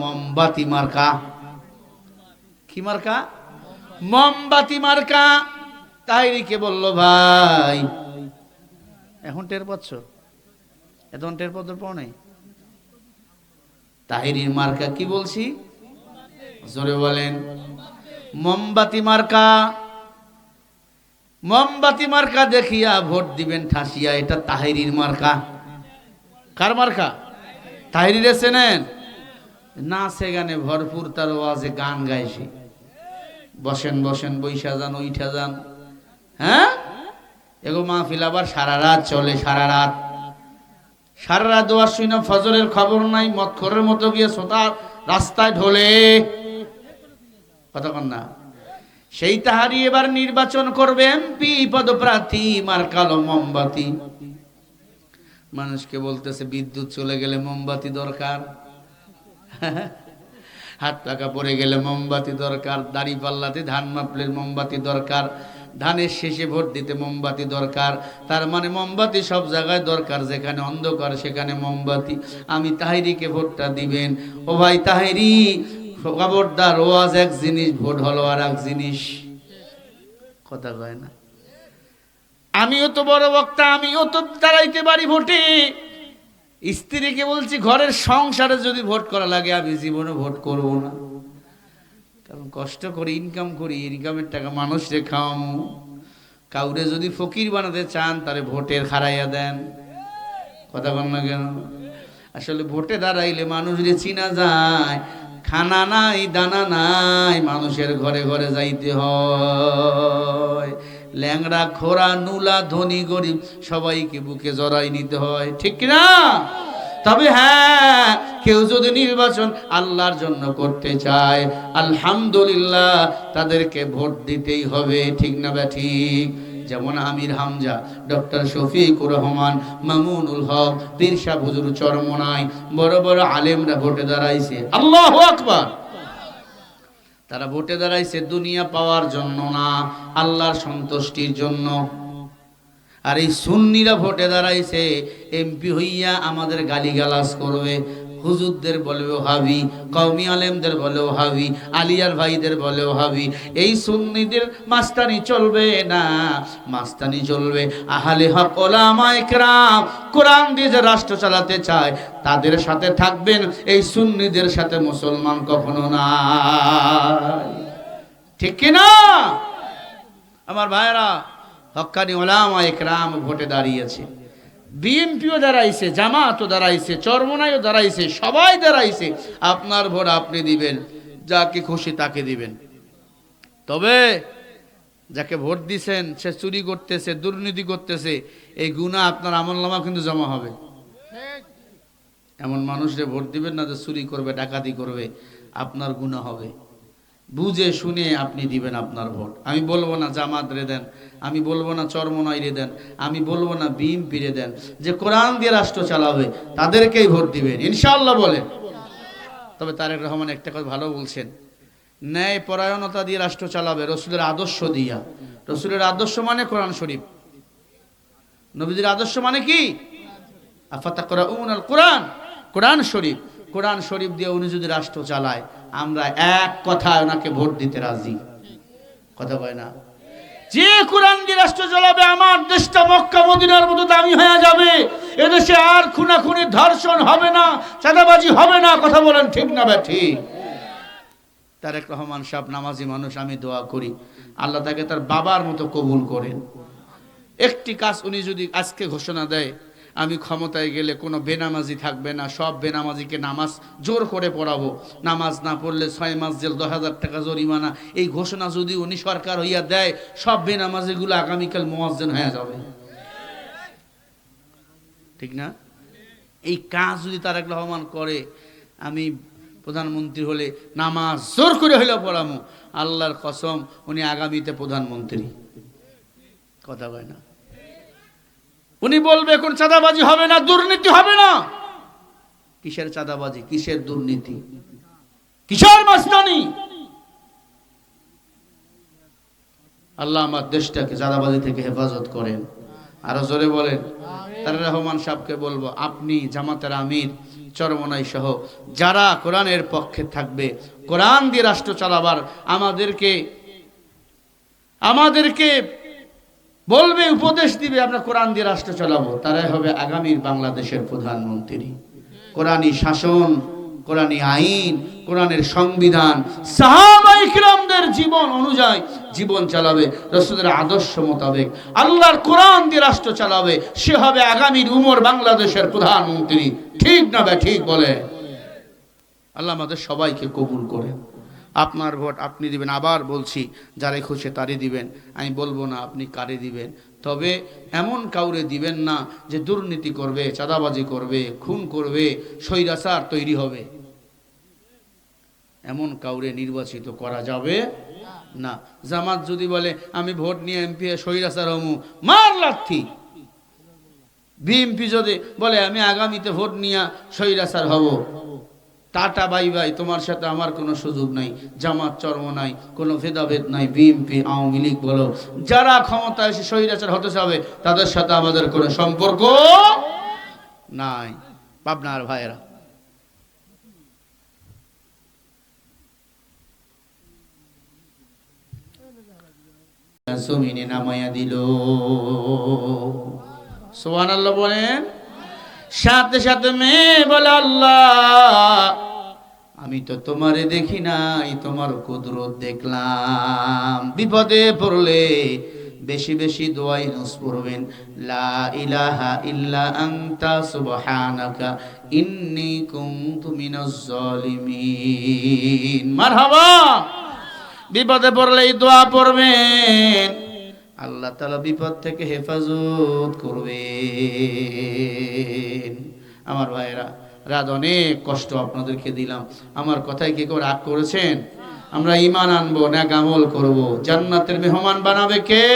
মোমবাতি মার্কা। কি মার্কা? মোমবাতি। মার্কা। তাইরিকে বলল ভাই এখন টের পাচ্ছ? এখন টের পত্র পাও নাই? তাহিরির মার্কা কি বলছি? জোরে বলেন মোমবাতি মার্কা। মোমবাতি মার্কা দেখিয়া ভোট দিবেন ঠাসিয়া এটা তাহিরির মার্কা। কার মার্কা? তাহিরিরে চেনেন নাচে গানে ভরপুর তার ওয়াজে গান গাইছে। বসেন বসেন বৈশা যান ওইঠা যান। হ্যাঁ? এগো মাহফিল আবার সারা রাত চলে, সারা রাত। সারা রাত দোয়ার শুই না, ফজরের খবর নাই, মৎখরের মতো গিয়ে সোতা রাস্তায় ঢোলে। কতক্ষণ না? সেই তাহারি এবার নির্বাচন করবে এমপি, পদপ্রার্থী, মার কালো মোমবাতি। মানুষকে বলতেছে, বিদ্যুৎ চলে গেলে মোমবাতি দরকার। হাত টাকা পড়ে গেলে মোমবাতি দরকার, দাড়ি পাল্লাতে ধান মাপলের মোমবাতি দরকার, ধানের শেষে ভোট দিতে মোমবাতি দরকার, তার মানে মোমবাতি সব জায়গায় দরকার, যেখানে অন্ধকার সেখানে মোমবাতি। আমি তাহিরিকে ভোটটা দিবেন। ও ভাই তাহিরি, খবরদার ওয়াজ এক জিনিস, ভোট হলো আর এক জিনিস। কথা কয় না। আমিও তো বড় বক্তা, আমিও তো দাঁড়াইতে পারি ভোটে। স্ত্রীকে বলছি, ঘরের সংসারে যদি ভোট করা লাগে, আমি জীবনে ভোট করব না। কারণ কষ্ট করে ইনকাম করি ইনকামের টাকা মানুষ খাও কাউরে যদি ফকির বানাতে চান, তারে ভোটের খারাইয়া দেন। কথা বল না কেন? আসলে ভোটে দাঁড়াইলে মানুষ যে চিনা যায়, খানা নাই, দানা নাই, মানুষের ঘরে ঘরে যাইতে হয়। ল্যাংড়া খোরা নুলা, ধনী, গরিব সবাইকে বুকে জড়াই নিতে হয়। ঠিক না তবে হ্যাঁ কেউ যদি নির্বাচন আল্লাহর জন্য করতে চায়, আলহামদুলিল্লাহ তাদেরকে ভোট দিতেই হবে। ঠিক না বা ঠিক? যেমন আমির হামজা, ডক্টর শফিকুর রহমান, মামুনুল হক বীরশা হুজুর চরমনাই, বড় বড় আলেমরা ভোটে দাঁড়াইছে। আল্লাহ আকবার! তারা ভোটে দাঁড়াইছে, দুনিয়া পাওয়ার জন্য না, আল্লাহর সন্তুষ্টির জন্য। আর এই সুন্নিরা ভোটে দাঁড়াইছে, এমপি হইয়া আমাদের গালিগালাজ করবে। হুজুরদের বলেও হাবি, কওমি আলেমদের বলেও হাবি, আলিয়ার ভাইদের বলেও হাবি, এই সুন্নিদের মাস্তানি চলবে না, মাস্তানি চলবে। আহালে হক ওলামা ইকরাম কোরআন দিয়ে যে রাষ্ট্র চালাতে চায়, তাদের সাথে থাকবেন, এই সুন্নিদের সাথে মুসলমান কখনো না ঠিক কি না? আমার ভাইরা হক্কানি ওলামা একরাম ভোটে দাঁড়িয়েছে। বিএনপিও দাঁড়াইছে, জামাতও দাঁড়াইছে, চরমনাইও দাঁড়াইছে, সবাই দাঁড়াইছে। আপনার ভোট আপনি দিবেন, যাকে খুশি তাকে দিবেন। তবে যাকে ভোট দিছেন, সে চুরি করতেছে, দুর্নীতি করতেছে, এই গুণা আপনার আমলনামা কিন্তু জমা হবে। এমন মানুষরে ভোট দিবেন না যে চুরি করবে, ডাকাতি করবে, আপনার গুণা হবে। বুঝে শুনে আপনি দিবেন আপনার ভোট। আমি বলব না জামাত রে দেন, আমি বলব না চরমনাই রে দেন, আমি বলব না বিএমপি রে দেন। যে কোরআন দিয়ে রাষ্ট্র চালাবে তাদেরকেই ভোট দিবেন। ইনশাল্লাহ বলেন। তবে তারেক রহমান একটা কথা ভালো বলছেন। ন্যায় পরায়ণতা দিয়ে রাষ্ট্র চালাবে, রসুলের আদর্শ দিয়া। রসুলের আদর্শ মানে কোরআন শরীফ। নবীদের আদর্শ মানে কি? আফাতা কোরআন কোরআন শরীফ। কোরআন শরীফ দিয়ে উনি যদি রাষ্ট্র চালায় আমরা এক কথায় ওনাকে ভোট দিতে রাজি। কথা কয় না? যে কোরআন দিয়ে রাষ্ট্র চালাবে আমার দেশটা মক্কা মদিনার মতো দামি হয়ে যাবে। এদেশে আর খুনাখুনি ধর্ষণ হবে না চাঁদাবাজি হবে না কথা বলেন ঠিক না ব্যা ঠিক। তারেক রহমান সাহেব নামাজি মানুষ আমি দোয়া করি আল্লাহ তাকে তার বাবার মতো কবুল করেন। একটি কাজ উনি যদি আজকে ঘোষণা দেয় আমি ক্ষমতায় গেলে কোনো বেনামাজি থাকবে না, সব বেনামাজিকে নামাজ জোর করে পড়াবো। নামাজ না পড়লে ছয় মাস জেল, দশ হাজার টাকা জরিমানা। এই ঘোষণা যদি উনি সরকার হইয়া দেয়, সব বেনামাজিগুলো আগামীকাল মোয়াজ্জেন হয়ে যাবে। ঠিক না? এই কাজ যদি তারেক রহমান করে, আমি প্রধানমন্ত্রী হলে নামাজ জোর করে হইলেও পড়ামো। আল্লাহর কসম, উনি আগামীতে প্রধানমন্ত্রী। কথা কয় না? উনি বলবে কোন চাঁদাবাজি হবে না, দুর্নীতি হবে না। কিসের চাঁদাবাজি? কিসের দুর্নীতি? কিসের মাস্তানি? আল্লাহ আমার দেশটাকে চাঁদাবাজি থেকে হেফাজত করেন। আরও জোরে বলেন। তার রহমান সাহেবকে বলব, আপনি জামাতের আমির, চরমনাই সহ, যারা কোরআনের পক্ষে থাকবে, কোরআন দিয়ে রাষ্ট্র চালাবার, আমাদেরকে আমাদেরকে বলবে, উপদেশ দিবে, আমরা কোরআন দিয়ে রাষ্ট্র চালাবো। তারাই হবে আগামীর বাংলাদেশের প্রধানমন্ত্রী। কোরআনী শাসন কোরআনী আইন, কোরআনের সংবিধান। সাহাবাইকরামদের জীবন অনুযায়ী জীবন চালাবে, রসুলের আদর্শ মোতাবেক। আল্লাহর কোরআন দিয়ে রাষ্ট্র চালাবে, সে হবে আগামীর উমর বাংলাদেশের প্রধানমন্ত্রী। ঠিক না বে ঠিক বলে? আল্লাহ আমাদের সবাইকে কবুল করেন। আপনার ভোট আপনি দিবেন, আবার বলছি, যারে খুশি তারই দিবেন। আমি বলব না আপনি কারে দিবেন। তবে এমন কাউরে দিবেন না যে দুর্নীতি করবে, চাঁদাবাজি করবে, খুন করবে, স্বৈরাচার তৈরি হবে। এমন কাউরে নির্বাচিত করা যাবে না। জামাত যদি বলে, আমি ভোট নিয়ে এমপি স্বৈরাচার হমু, মার লাথি। বিএমপি যদি বলে, আমি আগামীতে ভোট নিয়ে স্বৈরাচার হব। Tata, bye bye. তোমার সাথে আমার কোনো সুযোগ নাই। জামাত, চর্ম নাই, কোনো ভেদাভেদ নাই। বিএনপি আওয়ামী লীগ বলো, যারা ক্ষমতা এসে স্বৈরাচার হতে চাবে, তাদের সাথে আমাদের কোনো সম্পর্ক নাই। পাবনার ভাইয়েরা। জমিনে নামাইয়া দিল। সোহান আল্লাহ বলেন। সাথে সাথে মেয়ে বলে, আল্লাহ, আমি তো তোমারে দেখি নাই, তোমার কুদরত দেখলাম। বিপদে পড়লে বেশি বেশি দোয়াই নুস পড়বেন, লা ইলাহা ইল্লা আনতা সুবহানাকা, ইন্নী কুনতু মিনাজ জালিমিন। মারহাবা! বিপদে পড়লে এই দোয়া পড়বেন। আল্লাহ তালা বিপদ থেকে হেফাজত করবে আমার ভাইয়েরা, রাত অনেক কষ্ট আপনাদেরকে দিলাম। আমার কথায় কি কেউ রাগ করেছেন? আমরা ইমান আনব না গামল করব। জান্নাতের মেহমান বানাবে কে?